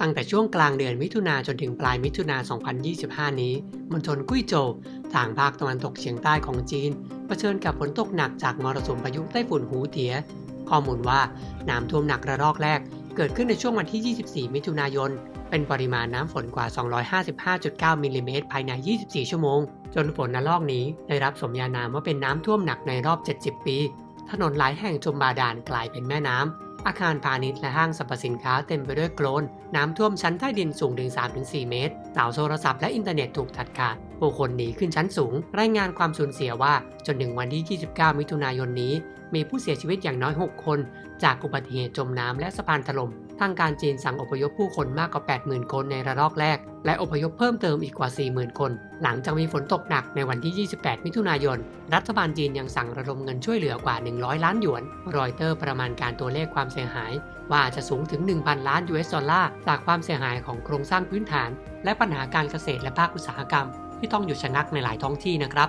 ตั้งแต่ช่วงกลางเดือนมิถุนาจนถึงปลายมิถุนา 2025 นี้ มณฑลกุ้ยโจวทางภาคตะวันตกเฉียงใต้ของจีน เผชิญกับฝนตกหนักจากมรสุมพายุไต้ฝุ่นหูเตีย ข้อมูลว่าน้ำท่วมหนักระลอกแรก เกิดขึ้นในช่วงวันที่ 24 มิถุนายน เป็นปริมาณน้ำฝนกว่า 255.9 มิลลิเมตรภายใน 24 ชั่วโมง จนฝนระลอกนี้ได้รับสมญานามว่าเป็นน้ำท่วมหนักในรอบ 70 ปี ถนนหลายแห่งจมบาดาลกลายเป็นแม่น้ำ อาคารพาณิชย์และห้างสรรพสินค้าเต็มไปด้วยโคลน น้ำท่วมชั้นใต้ดินสูงถึง 3-4 เมตรเสาโทรศัพท์และอินเทอร์เน็ตถูกตัดขาด ผู้คนหนีขึ้นชั้นสูง รายงานความสูญเสียว่าจนถึงวันที่ 29 มิถุนายนนี้ มีผู้เสียชีวิตอย่างน้อย 6 คน จากอุบัติเหตุจมน้ำและสะพานถล่ม ทางการจีนสั่งอพยพผู้คนมากกว่า 80,000 คนในระลอกแรก และอพยพเพิ่มเติมอีกกว่า 40,000 คน หลังจากมีฝนตกหนักในวันที่ 28 มิถุนายน รัฐบาลจีนยังสั่งระดมเงินช่วยเหลือกว่า 100 ล้านหยวน รอยเตอร์ประมาณการตัวเลขความเสียหาย ว่าจจะสูงถึง 1,000 ล้าน US ดอลลาร์จากความเสียหายของโครงสร้างพื้นฐาน และปัญหาการเกษตรและภาคอุตสาหกรรม ที่ต้องหยุดชะงักในหลายท้องที่นะครับ